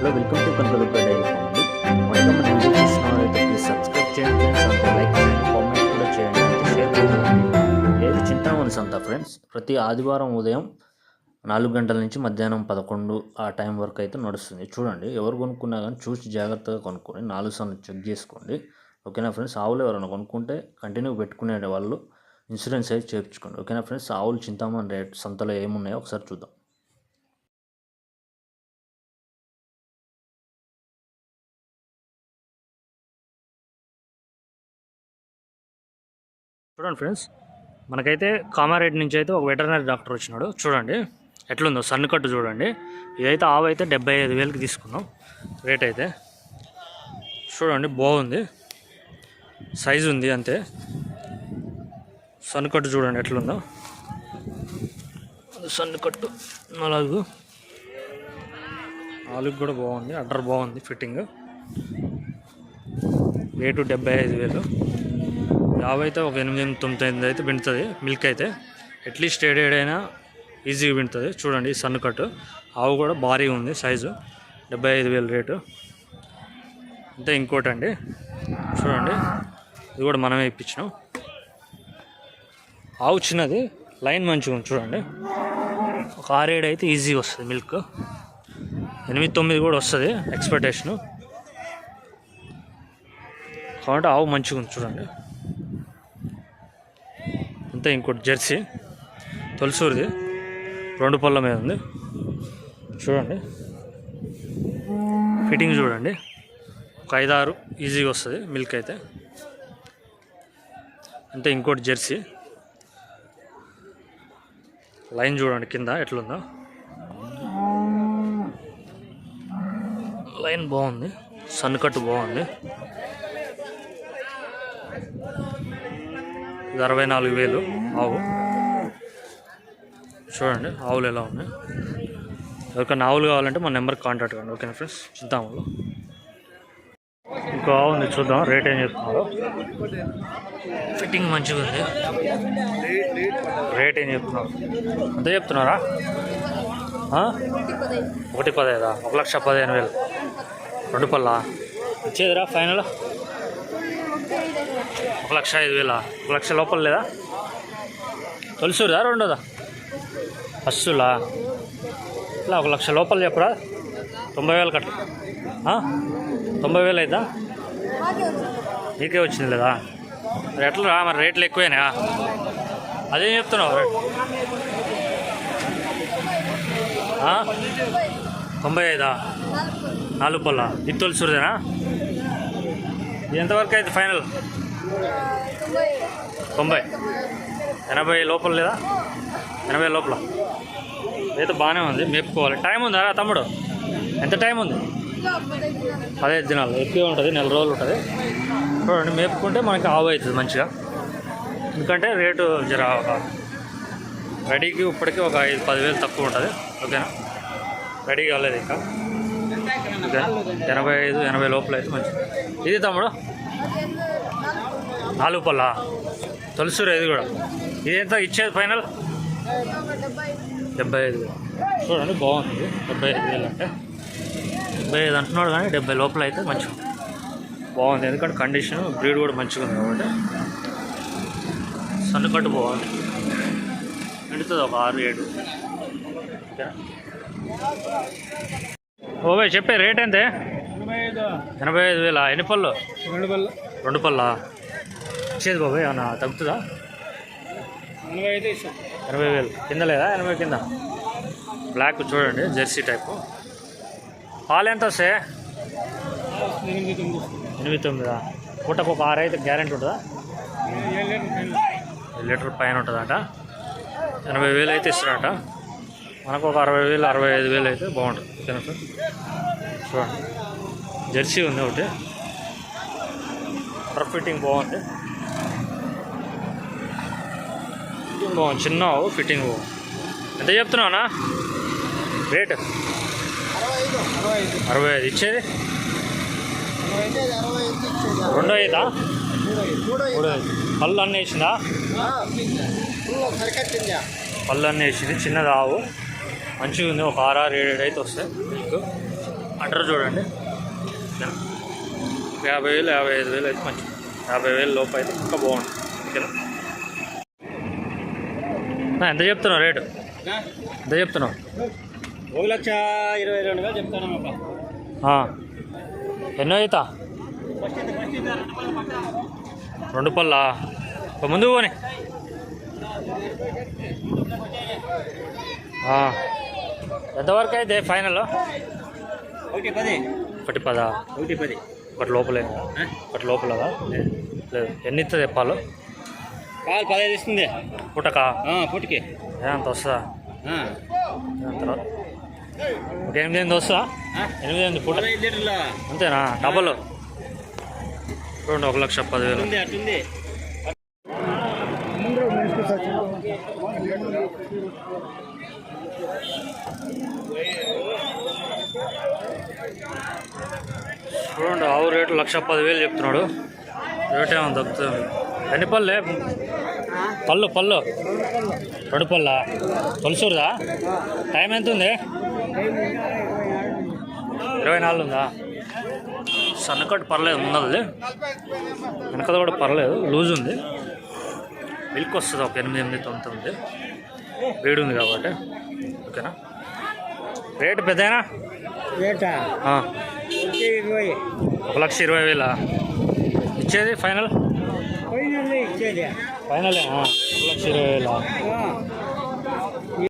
Hello welcome to control diary అండి. మొదట మన వీడియో చూసినవారైతే ప్లీజ్ సబ్స్క్రైబ్ చేయండి ఫ్రెండ్స్ లైక్ చేయండి కామెంట్ కూడా చేయండి. షేర్ కూడా చేయండి. ఏది చింతామణి సంత ఫ్రెండ్స్ ప్రతి ఆదివారం ఉదయం నాలుగు గంటల నుంచి మధ్యాహ్నం పదకొండు ఆ టైం వరకు అయితే నడుస్తుంది. చూడండి ఎవరు కొనుక్కున్నా కానీ చూసి జాగ్రత్తగా కొనుక్కోండి నాలుగు సార్లు చెక్ చేసుకోండి. ఓకేనా ఫ్రెండ్స్ ఆవులు ఎవరైనా కొనుక్కుంటే కంటిన్యూ పెట్టుకునే వాళ్ళు ఇన్సూరెన్స్ అయితే చేయించుకోండి. ఓకేనా ఫ్రెండ్స్ ఆవులు చింతామని రేట్ సంతలో ఏమున్నాయో ఒకసారి చూద్దాం. చూడండి ఫ్రెండ్స్. మనకైతే కామారెడ్డి నుంచి అయితే ఒక వెటర్నరీ డాక్టర్ వచ్చినాడు. చూడండి ఎట్లుందో సన్ను కట్టు చూడండి. ఇదైతే ఆవు అయితే డెబ్బై ఐదు వేలకి తీసుకున్నాం. రేట్ అయితే. చూడండి బాగుంది. సైజు ఉంది అంతే. సన్ను కట్టు చూడండి ఎట్లుందో. సన్ను కట్టు నాలుగు. నాలుగు కూడా బాగుంది అడ్డర్ బాగుంది ఫిట్టింగ్. రేటు డెబ్బై ఐదు వేలు. యాభై అయితే ఒక ఎనిమిది ఎనిమిది తొమ్మిది ఎనిమిది అయితే పిండుతుంది మిల్క్ అయితే అట్లీస్ట్ ఏడేడైనా ఈజీగా పిండుతుంది చూడండి సన్ను కట్. ఆవు కూడా భారీగా ఉంది సైజు. డెబ్బై ఐదు వేలు రేటు. అంటే ఇంకోటి అండి చూడండి ఇది కూడా మనమే ఇప్పించినాం. ఆవు చిన్నది లైన్ మంచిగా ఉంది చూడండి. ఒక ఆరేడు అయితే ఈజీగా వస్తుంది మిల్క్. ఎనిమిది తొమ్మిది కూడా వస్తుంది ఎక్స్పెక్టేషను. కాబట్టి ఆవు మంచిగా ఉంది చూడండి. అంతే ఇంకోటి జెర్సీ. తొలసూరిది. రెండు పళ్ళ మీద ఉంది. చూడండి. ఫిట్టింగ్ చూడండి. ఒక ఐదారు ఈజీగా వస్తుంది మిల్క్ అయితే. అంటే ఇంకోటి జెర్సీ. లైన్ చూడండి కింద ఎట్లుందో. లైన్ బాగుంది. సన్ కట్ బాగుంది. ఇది అరవై నాలుగు వేలు ఆవు. చూడండి ఆవులు ఎలా ఉన్నాయి. ఎవరికైనా ఆవులు కావాలంటే మన నెంబర్కి కాంటాక్ట్ కండి ఓకేనా ఫ్రెండ్స్? చింతాములు ఇంకో ఆవు ఉంది చూద్దాం రేట్ ఏం చెప్తున్నారు? ఫిట్టింగ్ మంచిగా ఉంది. రేట్ ఏం చెప్తున్నారు? అంతే చెప్తున్నారా? ఒకటి పదహైదా? ఒక లక్ష పదిహేను వేలు. రెండు పళ్ళా? ఇచ్చేదిరా ఫైనల్. ఒక లక్ష ఐదు వేలా? ఒక లక్ష లోపల లేదా? తొలిసూరుదా రెండోదా? ఫస్టులా ఇలా ఒక లక్ష లోపల చెప్పరా. తొంభై వేలు కట్ట. తొంభై వేలు అయిద్దా? నీకే వచ్చింది లేదా? మరి ఎట్లా రా మరి రేట్లు ఎక్కువేనా అదేం చెప్తున్నావు? రేట్ తొంభై ఐదా? నాలుగు పళ్ళ? ఇది తొలిసూరుదేనా? ఎంతవరకు అయితే ఫైనల్? తొంభై. ఎనభై లోపల లేదా? ఎనభై లోపల. అయితే బాగానే ఉంది మేపుకోవాలి. టైం ఉందా అరా తమ్ముడు? ఎంత టైం ఉంది? పదహైదు దినాలు ఎక్కువ ఉంటుంది నెల రోజులు ఉంటుంది. చూడండి మేపుకుంటే మనకి ఆవు అవుతుంది మంచిగా. ఎందుకంటే రేటు జర ఒక రెడీకి ఇప్పటికీ ఒక ఐదు పదివేలు తక్కువ ఉంటుంది. ఓకేనా? రెడీ కాలేదు ఇంకా. ఎనభై ఐదు ఎనభై లోపల అయితే మంచిది. ఇది తమ్ముడు? నాలుగు పళ్ళ తొలసూరు ఇది కూడా. ఇది ఎంత ఇచ్చేది ఫైనల్? డెబ్బై ఐదు వేలు. చూడండి బాగుంది. డెబ్బై ఐదు వేలు అంటే. డెబ్బై ఐదు అంటున్నాడు కానీ డెబ్బై లోపల అయితే మంచిగా బాగుంది. ఎందుకంటే కండిషన్ బ్రీడ్ కూడా మంచిగా ఉంది కాబట్టి. సన్నుకట్టు బాగుంది నిండుతుంది ఒక ఆరు ఏడు. ఓవే చెప్పే రేట్ ఎంతే? ఎనభై ఐదు వేల? ఎన్ని పళ్ళు? రెండు పళ్ళు. రెండు పళ్ళా? ఇచ్చేది బాబాయ్ ఏమన్నా తగ్గుతుందా? ఎనభై అయితే ఇస్తాం ఎనభై వేలు. కింద లేదా? ఎనభై కింద? బ్లాక్ చూడండి జెర్సీ టైపు. పాలు ఎంత వస్తాయి? ఎనిమిది తొమ్మిది. పూటకు ఒక ఆరు అయితే గ్యారెంటీ ఉంటుందా? లీటర్ పైన ఉంటుందంట. ఎనభై వేలు అయితే ఇస్తారంట. మనకు ఒక అరవై వేలు అరవై ఐదు వేలు అయితే బాగుంటుంది. ఓకేనా సార్? చూడండి. జెర్సీ ఉంది ఒకటి. రఫ్ ఫిట్టింగ్ బాగుంది ఫిట్టింగ్ బాగుంది చిన్న ఫిట్టింగ్ ఎంత చెప్తున్నావునా రేట్? అరవై ఐదు. ఇచ్చేది? అరవై రెండో ఐదా? పళ్ళు అన్నీ వేసిందా? పళ్ళు అన్నీ వేసింది. చిన్నది ఆవు. మంచిగా ఉంది. ఒక ఆరు ఆరు ఏడు ఏడు అయితే వస్తాయి. మీకు అడ్రస్ చూడండి. యాభై వేలు యాభై ఐదు వేలు అయితే మంచిది. యాభై వేలు లోపు అయితే ఇంకా బాగుంటుంది. ఓకేనా? ఎంత చెప్తున్నావు రేటు? ఎంత చెప్తున్నావు? ఒక లక్ష ఇరవై రెండు వేలు చెప్తాను. ఎన్నో అవుతా రెండు పళ్ళా? ఒక ముందు పోని. ఎంతవరకు అయితే ఫైనల్? ఒకటి పది. ఒకటి పదా? ఒకటి పది. ఒకటి లోపలే ఒకటి లోపలదా? లేదు. ఎన్ని ఇస్తుంది పాలు పదహైదు ఇస్తుంది. పుట్టకా? పుట్టికి. అంత రాదు. ఒక ఎనిమిది ఎనిమిది వస్తుందా? ఎనిమిది ఎనిమిది పుట్ట. అంతేనా? డబల్. ఒక లక్ష పదివేలు. అట్టుంది చూడండి ఆవు రేటు లక్ష పదివేలు చెప్తున్నాడు. రేట్ ఏమో తగ్గుతుంది? ఎన్ని పళ్ళే? పళ్ళు పళ్ళు. రెండు పళ్ళా? తొలసూరుదా టైం ఎంత ఉంది ఇరవై నాలుగు ఉందా? సన్నకట్టు పర్లేదు ఉన్నది వెనకది కూడా పర్లేదు లూజ్ ఉంది. మిల్క్ వస్తుంది ఒక ఎనిమిది ఎనిమిది తొమ్మిది ఉంది వేడి ఉంది కాబట్టి. ఓకేనా? రేటు పెద్దనా రేటా? ఒక లక్ష ఇరవై వేల? ఇచ్చేది ఫైనల్? పోయినది ఇచ్చేది ఫైనల్ ఒక లక్ష ఇరవై వేల